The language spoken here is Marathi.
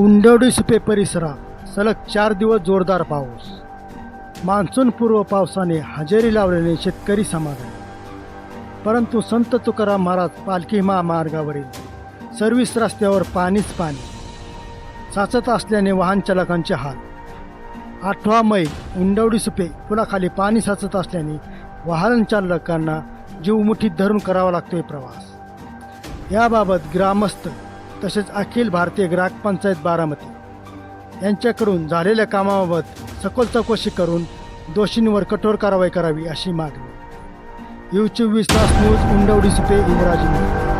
उंडवडी सुपे परिसरात सलग चार दिवस जोरदार पाऊस. मान्सूनपूर्व पावसाने हजेरी लावलेले शेतकरी समाधान. परंतु संत तुकाराम महाराज पालखी महामार्गावरील सर्व्हिस रस्त्यावर पाणीच पाणी. साचत असल्याने वाहन चालकांचे हाल. आठवा मै उंडवडी सुपे पुलाखाली पाणी साचत असल्याने वाहन चालकांना जीव मुठीत धरून करावा लागतोय प्रवास. याबाबत ग्रामस्थ तसेच अखिल भारतीय ग्राहक पंचायत बारामती. यांच्याकडून झालेल्या कामाबाबत सखोल चौकशी करून दोषींवर कठोर कारवाई करावी अशी मागणी. यू चोवीस तास न्यूज उंडवडी सुपे इंद्राजी